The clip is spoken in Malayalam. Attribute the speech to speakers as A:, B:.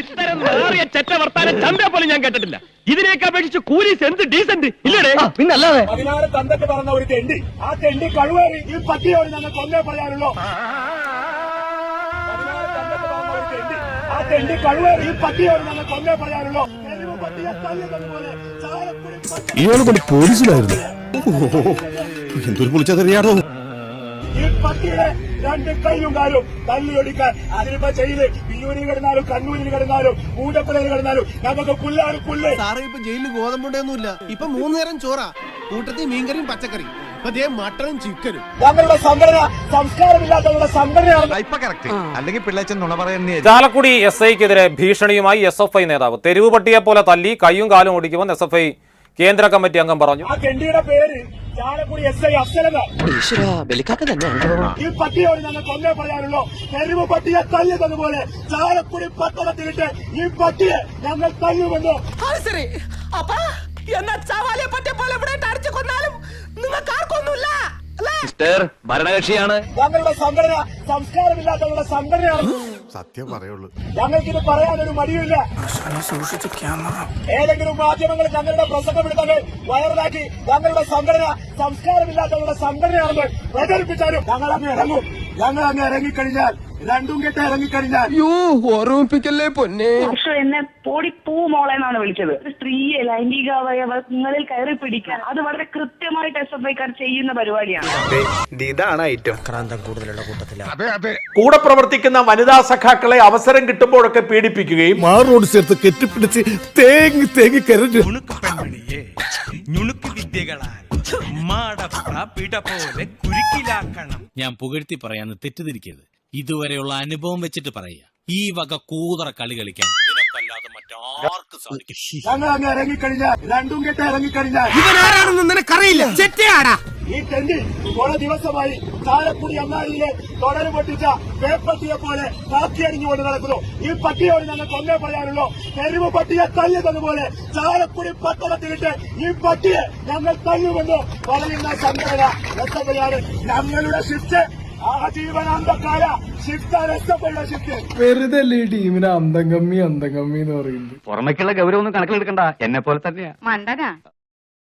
A: ഇത്തരം മാറിയ ചെറ്റ വർത്താനം ചന്ത പോലും ഞാൻ കേട്ടിട്ടില്ല. ഇതിനേക്ക് അപേക്ഷിച്ച് കൂലീസ് എന്ത് ഡീസന്റ് ഇല്ലടേ.
B: പിന്നല്ലാതെ.
C: പതിനാറ് പറഞ്ഞ ഒരു തെണ്ടി. ആ തെണ്ടി കഴിവേറി ഈ പട്ടിയോട് ഞങ്ങൾ കൊന്നേ പറയാനുള്ളൂ പതിനാറ് തന്തക്ക് പറഞ്ഞ ഒരു തെണ്ടി. ആ തെണ്ടി കഴിവേറി ഈ പട്ടിയോട് ഞങ്ങൾ കൊന്നേ പറയാനുള്ളൂ തെരുവ് പട്ടിയെ തല്ലുന്നതുപോലെ ചാലക്കുടി പട്ടി
D: ഇയാളെ കൊണ്ട് പോലീസിലായിരുന്നു. എന്തൊരു പൊളിച്ചതറിയാടോ?
C: ഈ പട്ടിയുടെ രണ്ട് കൈയും കാലും തല്ലിയൊടിക്കാൻ അതിനിപ്പോ ചെയ്ത് വിയൂരിൽ കിടന്നാലും കണ്ണൂരിൽ കിടന്നാലും മൂടപ്പുഴയിൽ കിടന്നാലും നമുക്ക് പുല്ലാണ് പുല്ല്.
E: സാറേ ഇപ്പൊ ജയിലിൽ ഗോതമ്പുണ്ടൊന്നുമില്ല. ഇപ്പൊ മൂന്ന് നേരം ചോറാ. കൂട്ടത്തിൽ മീൻകറിയും പച്ചക്കറി ഇപ്പൊ ദേ മട്ടനും ചിക്കനും.
C: ഞങ്ങളുടെ സംഘടന സംസ്കാരമില്ലാത്തവരുടെ സംഘടനയാണ്.
F: അല്ലെങ്കിൽ പിള്ളേച്ചൻ നുണ പറയുന്നേ
G: ചാലക്കുടി എസ് ഐക്കെതിരെ ഭീഷണിയുമായി എസ് എഫ് ഐ നേതാവ്. തെരുവ് പട്ടിയെ പോലെ തല്ലി കൈയും കാലും ഓടിക്കുമെന്ന് എസ് എഫ് ഐ കേന്ദ്ര കമ്മിറ്റി അംഗം പറഞ്ഞു.
C: ആ കെണ്ടിയുടെ പേര് ചാലക്കുടി എസ് ഐ അഫ്സലെന്ന് ഈ പട്ടിയോട് ഞങ്ങൾ കൊന്നേ പറയാനുള്ളൂ. തെരുവ് പട്ടിയെ തല്ലുന്നതുപോലെ ചാലക്കുടി പട്ടണത്തിലിട്ട് ഈ പട്ടിയെ ഞങ്ങൾ തല്ലുമെന്ന്.
E: ശരി. അപ്പൊ എന്നാ ചവാലിയെ പറ്റിയ പോലെ ഇവിടെ അടിച്ചു കൊന്നാലും നിങ്ങൾക്ക്
A: സിസ്റ്റർ ഭരണകക്ഷിയാണ്.
C: ഞങ്ങളുടെ സംഘടന സംസ്കാരമില്ലാത്തവരുടെ സംഘടനയാണ്.
D: സത്യം പറയുള്ളൂ.
C: ഞങ്ങൾക്കിത് പറയാനൊരു മടിയില്ല ഏതെങ്കിലും മാധ്യമങ്ങൾ ഞങ്ങളുടെ പ്രസംഗം എടുത്തത് വൈറലാക്കി ഞങ്ങളുടെ സംഘടന സംസ്കാരമില്ലാത്തവരുടെ സംഘടനയാണെന്ന് പ്രചരിപ്പിച്ചാലും ഞങ്ങൾ അങ്ങ് ഇറങ്ങും. ഞങ്ങൾ അങ്ങ് ഇറങ്ങിക്കഴിഞ്ഞാൽ രണ്ടും കെട്ട് ഇറങ്ങിക്കഴിഞ്ഞാൽ.
E: ഓർമ്മിപ്പിക്കല്ലേ പൊന്നെ?
H: പക്ഷെ എന്നെ പോടി പൂ മോളെ എന്നാണ് വിളിച്ചത്. ഒരു സ്ത്രീയെ ലൈംഗിക അവയവങ്ങളിൽ കയറി പിടിക്കാൻ. അത് വളരെ കൃത്യമായിട്ട് എസ് എഫ് ഐക്കാർ ചെയ്യുന്ന പരിപാടിയാണ്.
F: ഇതാണ് ഐറ്റം.
I: കൂടെ പ്രവർത്തിക്കുന്ന വനിതാ സഖാക്കളെ അവസരം കിട്ടുമ്പോഴൊക്കെ പീഡിപ്പിക്കുകയും
D: മാറോട് ചേർത്ത് കെട്ടിപ്പിടിച്ച് തേങ്ങി തേങ്ങി
J: കുരുക്കിലാക്കണം. ഞാൻ പുകഴ്ത്തി പറയാന്ന് തെറ്റിദ്ധരിക്കരുത്. ഇതുവരെയുള്ള അനുഭവം വെച്ചിട്ട് പറയുക. ഈ വക കൂതറ കളി കളിക്കാൻ. നിനക്കല്ലാതെ മറ്റാർക്കും സാധിക്കും
C: ഞങ്ങൾ അങ്ങ് ഇറങ്ങിക്കഴിഞ്ഞാൽ രണ്ടും കെട്ട് ഇറങ്ങിക്കഴിഞ്ഞാൽ
E: ഇവനാരാണെന്ന് നിനക്കറിയില്ല. ചെറ്റയാടാ.
C: ഈ തെണ്ടി കുറെ ദിവസമായി ചാലക്കുടി അങ്ങാടിയിലെ തുടര് പൊട്ടിച്ച വേപ്പട്ടിയെ പോലെ കാക്കിയടിഞ്ഞുകൊണ്ട് നടക്കുന്നു. ഈ പട്ടിയോട് ഞങ്ങൾ കൊന്നേ പറയാനുള്ളൂ. തെരുവ് പട്ടിയെ തല്ലുന്നതുപോലെ ചാലക്കുടി പട്ടണത്തിലിട്ട് ഈ പട്ടിയെ ഞങ്ങൾ തല്ലുമെന്ന് പറയുന്ന സംഘടന ഞങ്ങളുടെ ഷിഫ്റ്റ് ആജീവനാന്തകാല ഷിഫ്റ്റാണ് എത്തപ്പയുടെ ഷിഫ്റ്റ്
B: വെറുതെ അല്ലേ ഈ ടീമിന് അന്തം കമ്മി എന്ന് പറയുന്നത്?
A: പുറമേക്കുള്ള ഗൗരവം ഒന്നും കണക്കിലെടുക്കണ്ട. എന്നെ പോലെ തന്നെയാ.
H: മണ്ടനാ.